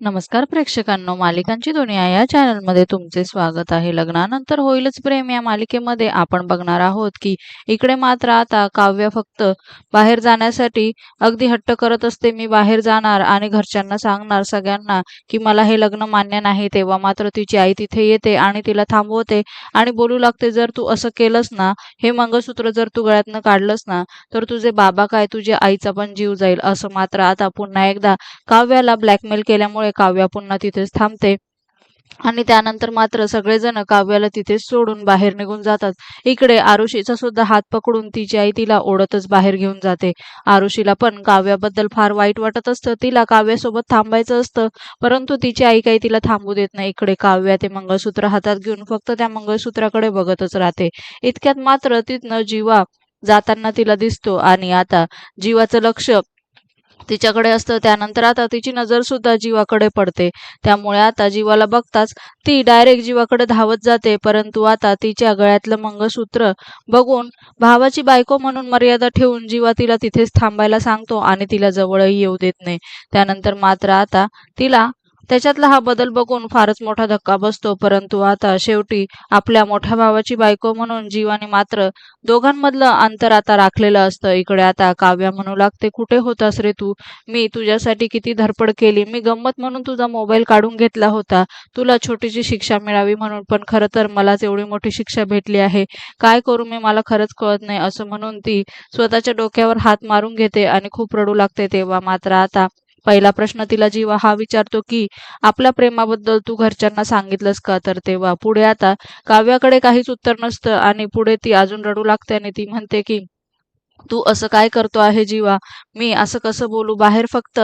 नमस्कार प्रेक्षकांनो मालिकांची दुनिया या चॅनलमध्ये तुमचे स्वागत आहे. लग्नानंतर होईलच प्रेम या मालिकेमध्ये. आपण बघणार आहोत की इकडे मात्र आता काव्य फक्त बाहेर जाण्यासाठी अगदी हट्ट करत असते. मी बाहेर जाणार आणि घरच्यांना सांगणार सगळ्यांना की मला हे लग्न मान्य नाही. तेव्हा मात्र तिची आई तिथे येते आणि तिला थांबवते आणि बोलू लागते जर तू असं केलंस ना हे मंगळसूत्र जर तू गळ्यातनं काढलंस ना तर तुझे बाबा काय? तुझ्या आईचा पण जीव जाईल. असं मात्र आता पुन्हा एकदा काव्याला ब्लॅकमेल केल्यामुळे काव्या पुन्हा तिथेच थांबते. आणि त्यानंतर मात्र सगळेजण काव्याला तिथेच सोडून बाहेर निघून जातात. इकडे आरुषीचा सुद्धा हात पकडून तिची आई तिला ओढतच बाहेर घेऊन जाते. आरुषीला पण काव्याबद्दल फार वाईट वाटत असतं. तिला काव्यासोबत थांबायचं असतं. परंतु तिची आई काही तिला थांबू देत नाही. इकडे काव्या ते मंगळसूत्र हातात घेऊन फक्त त्या मंगळसूत्राकडे बघतच राहते. इतक्यात मात्र तिथनं जीवा जाताना तिला दिसतो. आणि आता जीवाचं लक्ष तिच्याकडे असतं. त्यानंतर आता तिची नजर सुद्धा जीवाकडे पडते. त्यामुळे आता जीवाला बघताच ती डायरेक्ट जीवाकडे धावत जाते. परंतु आता तिच्या गळ्यातलं मंगळसूत्र बघून भावाची बायको म्हणून मर्यादा ठेवून जीवा तिला तिथेच थांबायला सांगतो आणि तिला जवळही येऊ देत नाही. त्यानंतर मात्र आता तिला त्याच्यातला हा बदल बघून फारच मोठा धक्का बसतो परंतु आता शेवटी आपल्या मोठ्या भावाची बायको म्हणून जीवाने मात्र दोघांमधलं अंतर आता राखलेलं असतं. इकडे आता काव्या म्हणू लागते कुठे होतास रे तू? मी तुझ्यासाठी किती धडपड केली? मी गंमत म्हणून तुझा मोबाईल काढून घेतला होता. तुला छोटीशी शिक्षा मिळावी म्हणून पण खरं तर मलाच एवढी मोठी शिक्षा भेटली आहे. काय करू मी? मला खरंच कळत नाही असं म्हणून ती स्वतःच्या डोक्यावर हात मारून घेते आणि खूप रडू लागते तेव्हा. मात्र आता पहिला प्रश्न तिला जीवा हा विचारतो की आपल्या प्रेमाबद्दल तू घरच्यांना सांगितलंस का? तर तेव्हा पुढे आता काव्याकडे काहीच उत्तर नसतं आणि पुढे ती अजून रडू लागते. आणि ती म्हणते की तू असं काय करतो आहे जीवा? मी असं कसं बोलू? बाहेर फक्त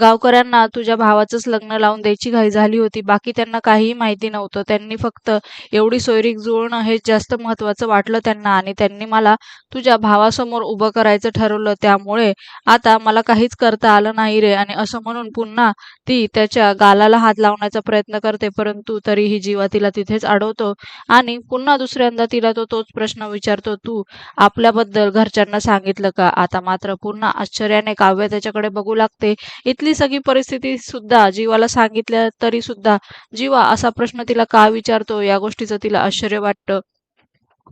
गावकऱ्यांना तुझ्या भावाचंच लग्न लावून द्यायची घाई झाली होती. बाकी त्यांना काहीही माहिती नव्हतं. त्यांनी फक्त एवढी सोयरीक जुळणं हे जास्त महत्वाचं वाटलं त्यांना आणि त्यांनी मला तुझ्या भावासमोर उभं करायचं ठरवलं. त्यामुळे आता मला काहीच करता आलं नाही रे आणि असं म्हणून पुन्हा ती त्याच्या गालाला हात लावण्याचा प्रयत्न करते. परंतु तरीही जीवा तिला तिथेच अडवतो आणि पुन्हा दुसऱ्यांदा तिला तो तोच प्रश्न विचारतो. तू आपल्याबद्दल घरच्यांना सांग सांगितलं का? आता मात्र पुन्हा आश्चर्याने काव्य त्याच्याकडे बघू लागते. इथली सगळी परिस्थिती सुद्धा जीवाला सांगितल्या तरी सुद्धा जीवा असा प्रश्न तिला का विचारतो? या गोष्टीचं तिला आश्चर्य वाटतं.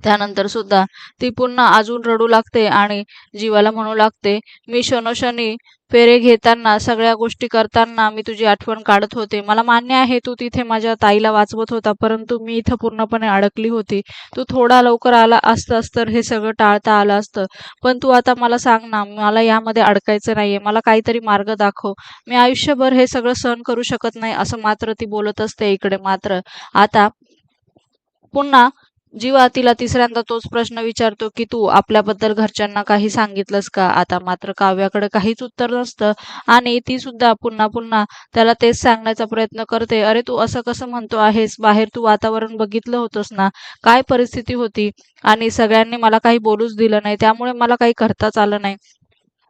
त्यानंतर सुद्धा ती पुन्हा अजून रडू लागते आणि जीवाला म्हणू लागते मी शनोशनी फेरे घेताना सगळ्या गोष्टी करताना मी तुझी आठवण काढत होते. मला मान्य आहे तू तिथे माझ्या ताईला वाचवत होता परंतु मी इथं पूर्णपणे अडकली होती. तू थोडा लवकर आला असतास तर हे सगळं टाळता आलं असतं. पण तू आता मला सांग ना मला यामध्ये अडकायचं नाहीये. मला काहीतरी मार्ग दाखव. मी आयुष्यभर हे सगळं सहन करू शकत नाही असं मात्र ती बोलत असते इकडे मात्र. आता पुन्हा जीवा तिला तिसऱ्यांदा तोच प्रश्न विचारतो की तू आपल्याबद्दल घरच्यांना काही सांगितलंस का? आता मात्र काव्याकडे काहीच उत्तर नसतं. आणि ती सुद्धा पुन्हा पुन्हा त्याला तेच सांगण्याचा प्रयत्न करते. अरे तू असं कसं म्हणतो आहेस? बाहेर तू वातावरण बघितलं होतंस ना? काय परिस्थिती होती? आणि सगळ्यांनी मला काही बोलूच दिलं नाही. त्यामुळे मला काही करताच आलं नाही.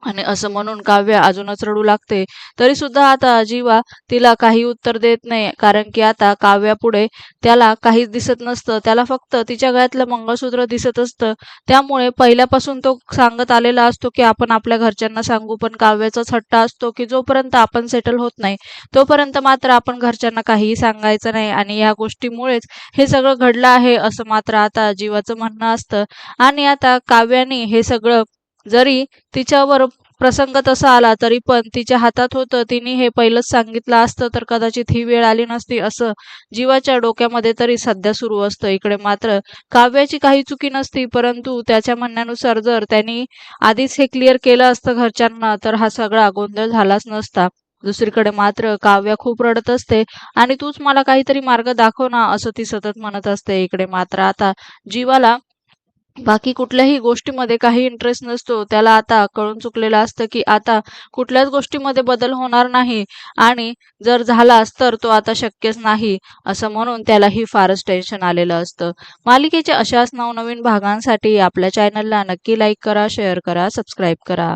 आणि असं म्हणून काव्य अजूनच रडू लागते. तरी सुद्धा आता जीवा तिला काही उत्तर देत नाही कारण की आता काव्यापुढे त्याला काहीच दिसत नसतं. त्याला फक्त तिच्या गळ्यातलं मंगळसूत्र दिसत असतं. त्यामुळे पहिल्यापासून तो सांगत आलेला असतो की आपण आपल्या घरच्यांना सांगू पण काव्याचाच हट्टा असतो की जोपर्यंत आपण सेटल होत नाही तोपर्यंत मात्र आपण घरच्यांना काहीही सांगायचं नाही. आणि या गोष्टीमुळेच हे सगळं घडलं आहे असं मात्र आता जीवाचं म्हणणं असतं. आणि आता काव्याने हे सगळं जरी तिच्यावर प्रसंग तसा आला तरी पण तिच्या हातात होतं. तिने हे पहिलंच सांगितलं असतं तर कदाचित ही वेळ आली नसती असं जीवाच्या डोक्यामध्ये तरी सध्या सुरू असतं. इकडे मात्र काव्याची काही चुकी नसती परंतु त्याच्या म्हणण्यानुसार जर त्यांनी आधीच हे क्लिअर केलं असतं घरच्यांना तर हा सगळा गोंधळ झालाच नसता. दुसरीकडे मात्र काव्या खूप रडत असते आणि तूच मला काहीतरी मार्ग दाखव ना असं ती सतत म्हणत असते. इकडे मात्र आता जीवाला बाकी कुठल्याही गोष्टीमध्ये काही इंटरेस्ट नसतो. त्याला आता कळून चुकलेलं असतं की आता कुठल्याच गोष्टीमध्ये बदल होणार नाही आणि जर झालाच तर तो आता शक्यच नाही असं म्हणून त्यालाही फारच टेन्शन आलेलं असतं. मालिकेच्या अशाच नवनवीन भागांसाठी आपल्या चॅनलला नक्की लाईक करा शेअर करा सबस्क्राईब करा.